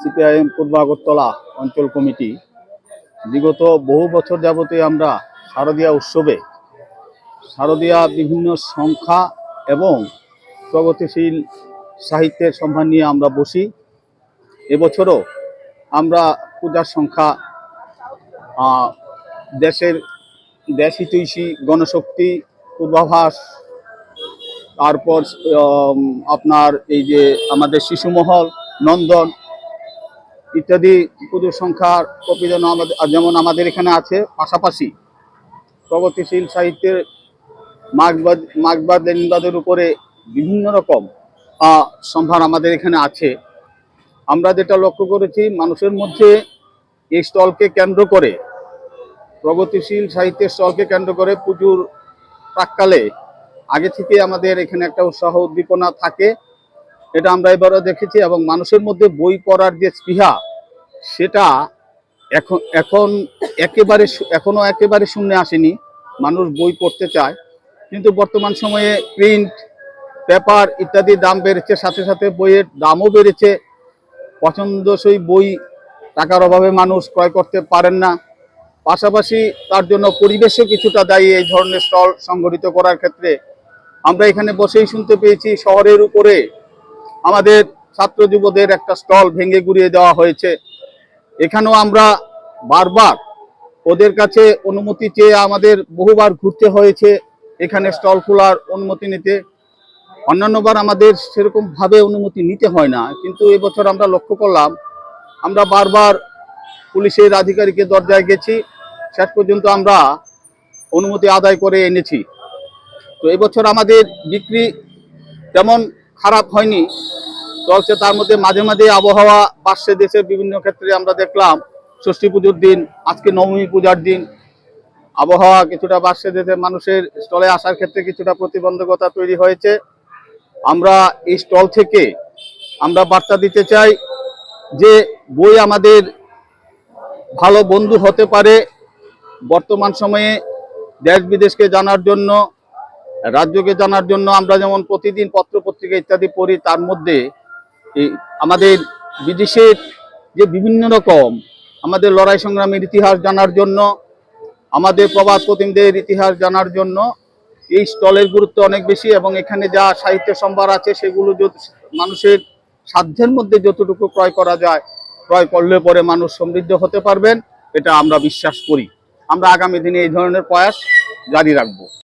CPIM পূর্বাগরতলা অঞ্চল committee. বিগত বহু বছর যাবতে আমরা শারদীয়া উৎসবে, শারদীয়া বিভিন্ন সংখ্যা এবং প্রগতিশীল সাহিত্যের সম্মান নিয়ে আমরা বসি। এবছরও আমরা পূজার সংখ্যা দেশের দেশ হিতৈষী গণশক্তি পূর্বাভাস, তারপর আপনার এই যে আমাদের শিশুমহল, নন্দন ইত্যাদি পুজোর সংখ্যার কপি যেন আমাদের যেমন আমাদের এখানে আছে, পাশাপাশি প্রগতিশীল সাহিত্যের মার্কবাদ মার্কবাদ লেনিনবাদের উপরে বিভিন্ন রকম সম্ভার আমাদের এখানে আছে। আমরা যেটা লক্ষ্য করেছি, মানুষের মধ্যে এই স্টলকে কেন্দ্র করে প্রগতিশীল সাহিত্যের স্টলকে কেন্দ্র করে পুজোর প্রাককালে আগে থেকে আমাদের এখানে একটা উৎসাহ উদ্দীপনা থাকে। এটা আমরা এবারও দেখেছি এবং মানুষের মধ্যে বই পড়ার যে স্পৃহা, সেটা এখন এখন একেবারে এখনও একেবারে শূন্যে আসেনি। মানুষ বই পড়তে চায়। কিন্তু বর্তমান সময়ে প্রিন্ট, পেপার ইত্যাদি দাম বেড়েছে, সাথে সাথে বইয়ের দামও বেড়েছে। পছন্দসই বই টাকার অভাবে মানুষ ক্রয় করতে পারেন না। পাশাপাশি তার জন্য পরিবেশও কিছুটা দায়ী এই ধরনের স্টল সংগঠিত করার ক্ষেত্রে আমরা এখানে বসেই শুনতে পেয়েছি, শহরের উপরে আমাদের ছাত্র যুবদের একটা স্টল ভেঙে গুড়িয়ে দেওয়া হয়েছে। এখানেও আমরা বারবার ওদের কাছে অনুমতি চেয়ে আমাদের বহুবার ঘুরতে হয়েছে এখানে স্টল খোলার অনুমতি নিতে। অন্যান্যবার আমাদের সেরকম ভাবে অনুমতি নিতে হয় না, কিন্তু এবছর আমরা লক্ষ্য করলাম, আমরা বারবার পুলিশের আধিকারিকের দরজায় গেছি শেষ পর্যন্ত আমরা অনুমতি আদায় করে এনেছি। তো এবছর আমাদের বিক্রি তেমন খারাপ হয়নি। চলছে তার মধ্যে মাঝে মাঝে আবহাওয়া বাড়ছে দেশে বিভিন্ন ক্ষেত্রে আমরা দেখলাম, ষষ্ঠী পুজোর দিন, আজকে নবমী পূজার দিন, আবহাওয়া কিছুটা বাড়ছে দেশে, মানুষের স্টলে আসার ক্ষেত্রে কিছুটা প্রতিবন্ধকতা তৈরি হয়েছে। আমরা এই স্টল থেকে আমরা বার্তা দিতে চাই যে বই আমাদের ভালো বন্ধু হতে পারে বর্তমান সময়ে দেশ বিদেশকে জানার জন্য, রাজ্যকে জানার জন্য আমরা যেমন প্রতিদিন পত্র পত্রিকা ইত্যাদি পড়ি, তার মধ্যে আমাদের বিদেশের যে বিভিন্ন রকম আমাদের লড়াই সংগ্রামের ইতিহাস জানার জন্য, আমাদের প্রবাস প্রতিমদের ইতিহাস জানার জন্য এই স্টলের গুরুত্ব অনেক বেশি এবং এখানে যা সাহিত্য সম্ভার আছে সেগুলো মানুষের সাধ্যের মধ্যে যতটুকু ক্রয় করা যায়, ক্রয় করলে পরে মানুষ সমৃদ্ধ হতে পারবেন, এটা আমরা বিশ্বাস করি। আমরা আগামী দিনে এই ধরনের প্রয়াস জারি রাখব।